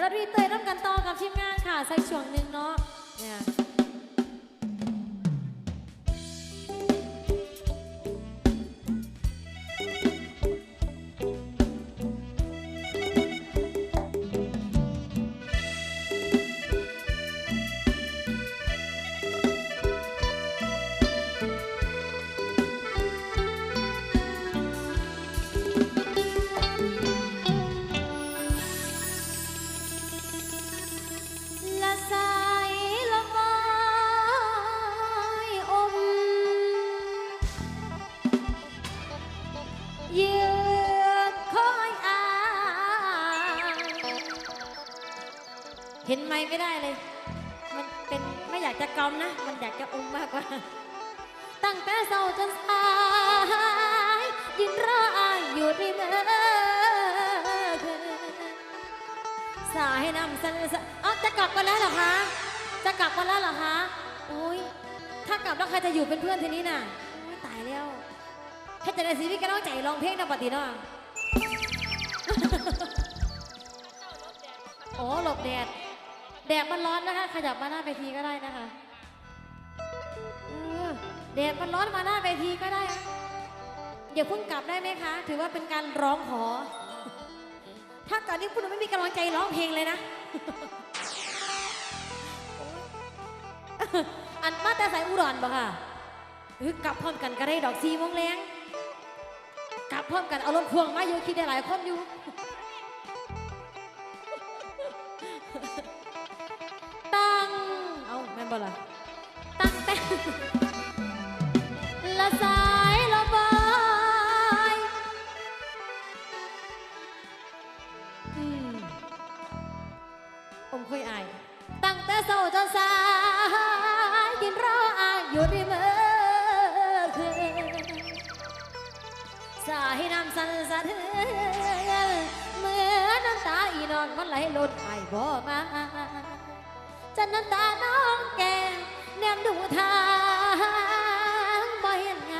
ดี๋วราดีเตยน้ำกันต่อกับทีมงานค่ะใส่ช่วงหนึ่งเนาะเนี่ย เห็นไม่ไม่ได้เลย มันเป็นไม่อยากจะกอมนะ มันอยากจะอมมากกว่า ตั้งแต่เศร้าจนสายยินร้อยอยู่ริมสายน้ำสันสเอาจะกลับกันแล้วเหรอคะ จะกลับกันแล้วเหรอคะอุ้ยถ้ากลับแล้วใครจะอยู่เป็นเพื่อนทีนี้น่ะตายแล้วแค่จะได้ซีวิตก็ต้องใจร้องเพลงนะปฏิเนาะอ๋อหลบแดด แดดมันร้อนนะคะ ขยับมาหน้าเวทีก็ได้นะคะเออแดดมันร้อนมาหน้าเวทีก็ได้อย่าเพิ่งกลับได้ไหมคะ ถือว่าเป็นการร้องขอ ถ้าก่อนนี้คุณไม่มีกำลังใจร้องเพลงเลยนะ อันมาแต่ใส่อุดรบ่ค่ะเฮ้ยกลับพร้อมกันก็ได้ดอกซีมงแรงกลับพร้อมกันเอารถพ่วงมาอยู่คิดได้หลายคนอยู่ ละสายละบายอืมผมเคยอาย ตั้งแต่เศร้าจนสายกินรออายอยู่ที่เมือคืนสายน้ำสั่นสะเทือนเหมือนน้ำตาอีนอนมันไหลล่นอายบ่มาจะน้ำตาน้องแก้ม แนมดูทางบ่เห็นไง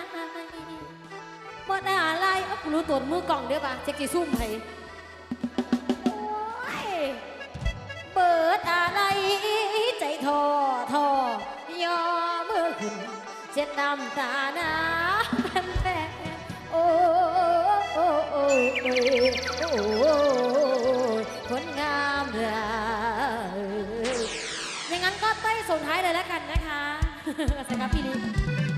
บ่ได้อะไรเอากูรู้ตัวมือกล่องเด้อป่ะเจ๊กี่ซุ่มให้โอ้ยเปิดอะไรใจทอทอย่อมือขึ้นเช็ดน้ำตาหนาเป็นแฟนโอ้โอ้โอ้โอ้โอ้คนงามเรือย่างนั้นก็เต้ส่งท้ายเลยแล้ว กัน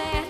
sad.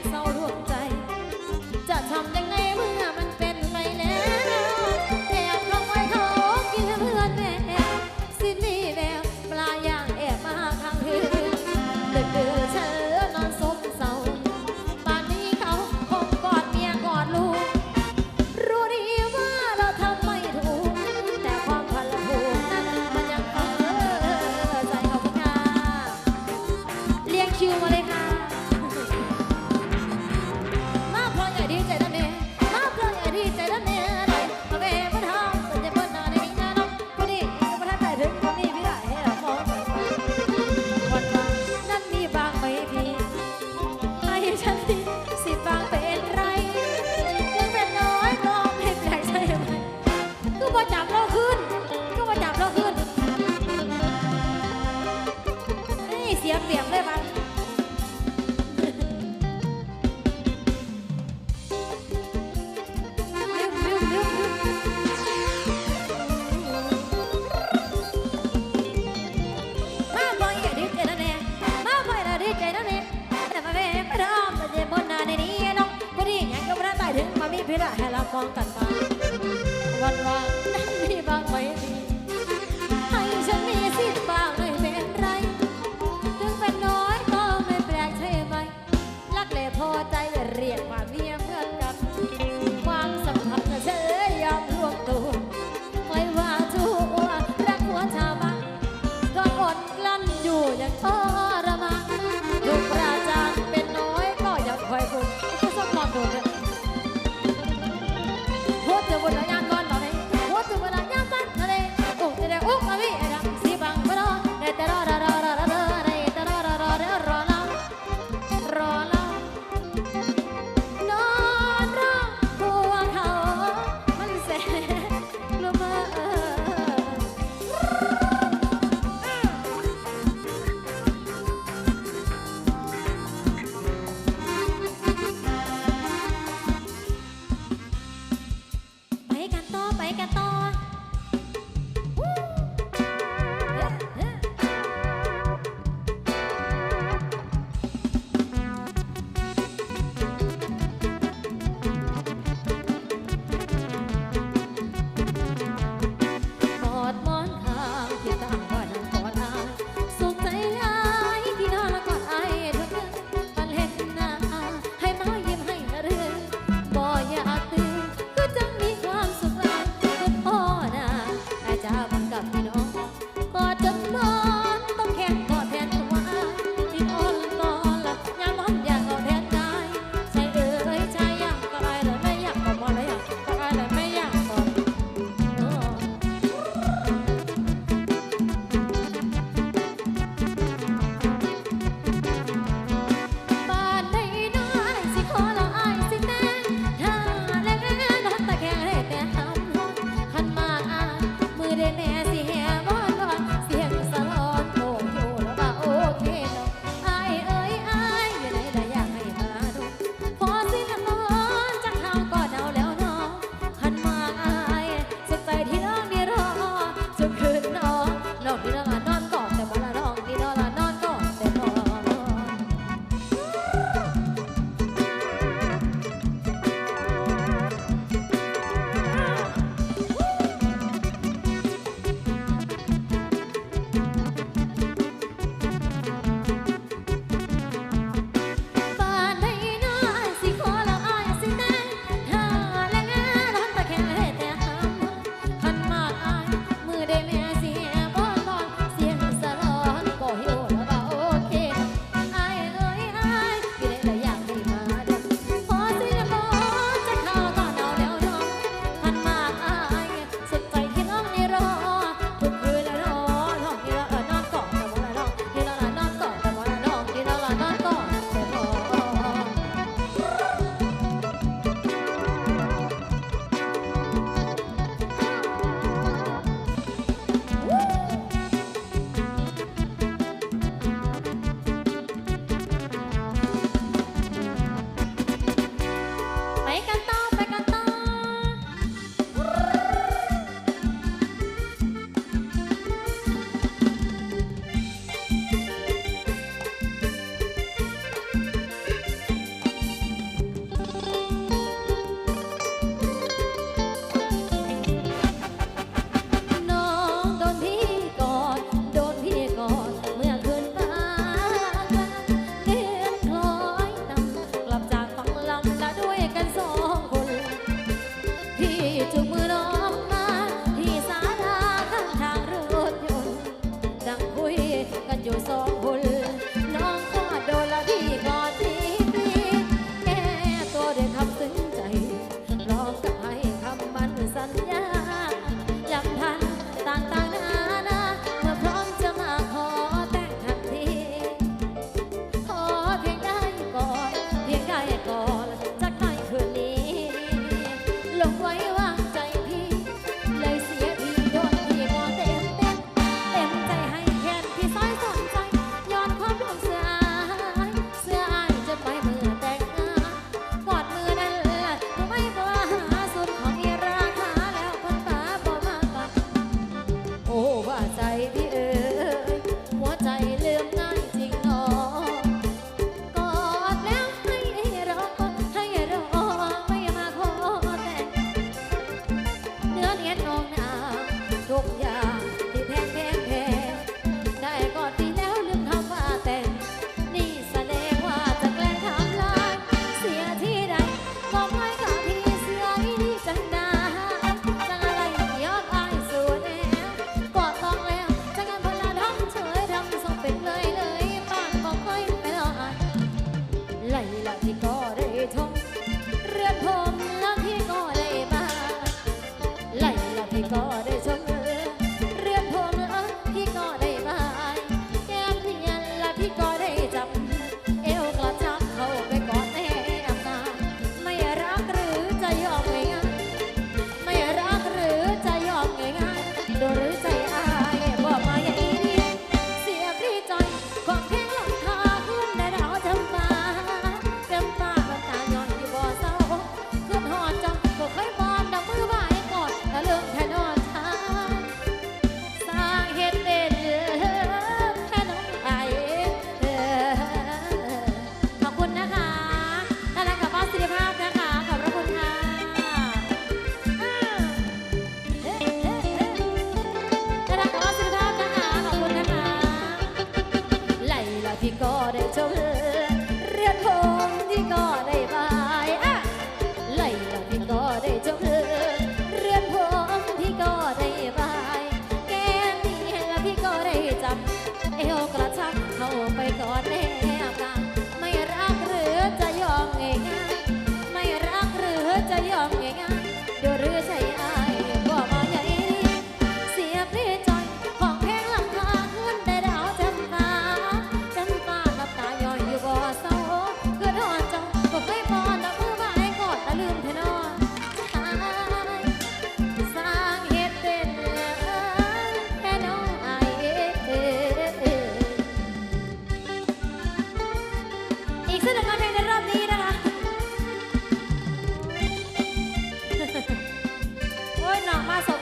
I'm sorry.